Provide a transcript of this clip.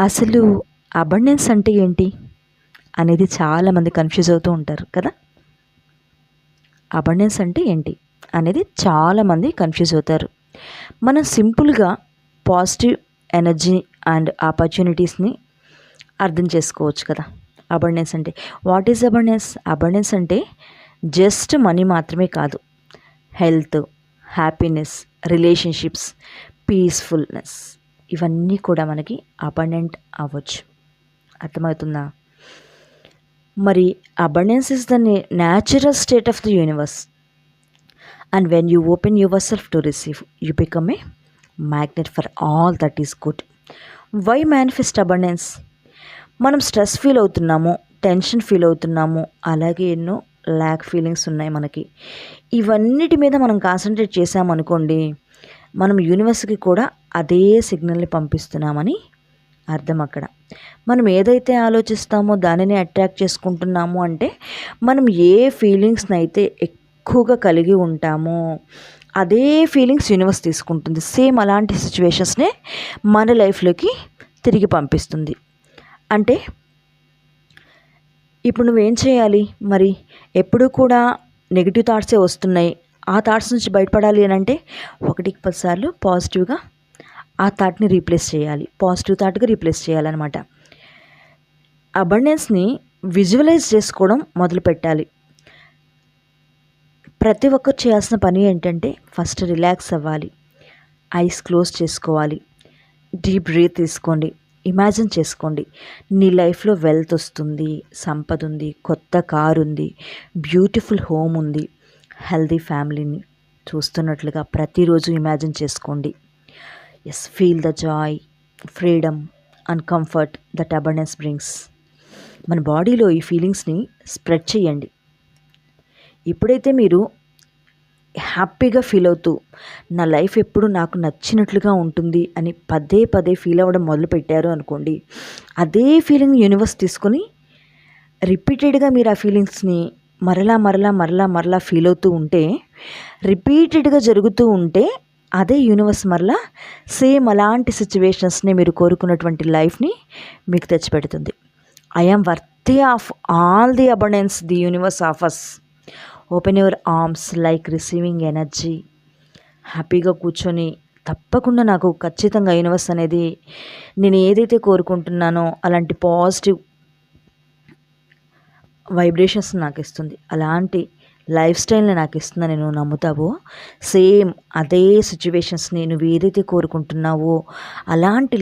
అసలు అబండెన్స్ అంటే ఏంటి అనేది చాలామంది కన్ఫ్యూజ్ అవుతూ ఉంటారు కదా? అబండెన్స్ అంటే ఏంటి అనేది చాలామంది కన్ఫ్యూజ్ అవుతారు. మనం సింపుల్గా పాజిటివ్ ఎనర్జీ అండ్ ఆపర్చునిటీస్ని అర్థం చేసుకోవచ్చు కదా? అబండెన్స్ అంటే వాట్ ఈజ్ అబండెన్స్ అబండెన్స్ అంటే జస్ట్ మనీ మాత్రమే కాదు హెల్త్ హ్యాపీనెస్ రిలేషన్షిప్స్ పీస్ఫుల్నెస్ ఇవన్నీ కూడా మనకి అబండెంట్ అవ్వచ్చు. అర్థమవుతుందా? మరి abundance is the natural state of the universe and when you open yourself to receive you become a magnet for all that is good why manifest abundance మనం stress feel అవుతున్నాము tension feel అవుతున్నాము అలాగే ఎన్నో lakh feelings ఉన్నాయి మనకి. ఇవన్నిటి మీద మనం కాన్సన్ట్రేట్ చేసామనుకోండి మనం యూనివర్స్కి కూడా అదే సిగ్నల్ని పంపిస్తున్నామని అర్థం అక్కడ. మనం ఏదైతే ఆలోచిస్తామో దానిని అట్రాక్ట్ చేసుకుంటున్నాము అంటే మనం ఏ ఫీలింగ్స్ని అయితే ఎక్కువగా కలిగి ఉంటామో అదే ఫీలింగ్స్ యూనివర్స్ తీసుకుంటుంది. సేమ్ అలాంటి సిచ్యువేషన్స్నే మన లైఫ్లోకి తిరిగి పంపిస్తుంది. అంటే ఇప్పుడు నువ్వేం చేయాలి? మరి ఎప్పుడు కూడా నెగిటివ్ థాట్సే వస్తున్నాయి. ఆ థాట్స్ నుంచి బయటపడాలి అని అంటే ఒకటికి పదిసార్లు పాజిటివ్గా ఆ థాట్ని రీప్లేస్ చేయాలి. పాజిటివ్ థాట్గా రీప్లేస్ చేయాలన్నమాట. అబండెన్స్ని విజువలైజ్ చేసుకోవడం మొదలు పెట్టాలి. ప్రతి ఒక్కరు చేయాల్సిన పని ఏంటంటే ఫస్ట్ రిలాక్స్ అవ్వాలి. ఐస్ క్లోజ్ చేసుకోవాలి. డీప్ బ్రీత్ తీసుకోండి. ఇమాజిన్ చేసుకోండి. నీ లైఫ్లో వెల్త్ వస్తుంది సంపద ఉంది కొత్త కారు ఉంది బ్యూటిఫుల్ హోమ్ ఉంది. హెల్దీ ఫ్యామిలీని చూస్తున్నట్లుగా ప్రతిరోజు ఇమాజిన్ చేసుకోండి. As feel the joy freedom and comfort that abundance brings మన బాడీలో ఈ ఫీలింగ్స్ని స్ప్రెడ్ చేయండి. ఎప్పుడైతే మీరు హ్యాపీగా ఫీల్ అవుతూ నా లైఫ్ ఎప్పుడు నాకు నచ్చినట్లుగా ఉంటుంది అని పదే పదే ఫీల్ అవ్వడం మొదలు పెట్టారు అనుకోండి అదే ఫీలింగ్ యూనివర్స్ తీసుకొని రిపీటెడ్గా మీరు ఆ ఫీలింగ్స్ని మరలా మరలా మరలా మరలా ఫీల్ అవుతూ ఉంటే రిపీటెడ్గా జరుగుతూ ఉంటే అదే యూనివర్స్ మరలా సేమ్ అలాంటి సిచ్యువేషన్స్ని మీరు కోరుకున్నటువంటి లైఫ్ని మీకు తెచ్చిపెడుతుంది. I'm worthy of all the abundance the universe offers open your arms like receiving energy హ్యాపీగా కూర్చొని తప్పకుండా నాకు ఖచ్చితంగా యూనివర్స్ అనేది నేను ఏదైతే కోరుకుంటున్నానో అలాంటి పాజిటివ్ వైబ్రేషన్స్ నాకు ఇస్తుంది అలాంటి లైఫ్ స్టైల్ని నాకు ఇస్తుందని నువ్వు నమ్ముతావో సేమ్ అదే సిచ్యువేషన్స్ని నువ్వు ఏదైతే కోరుకుంటున్నావో అలాంటి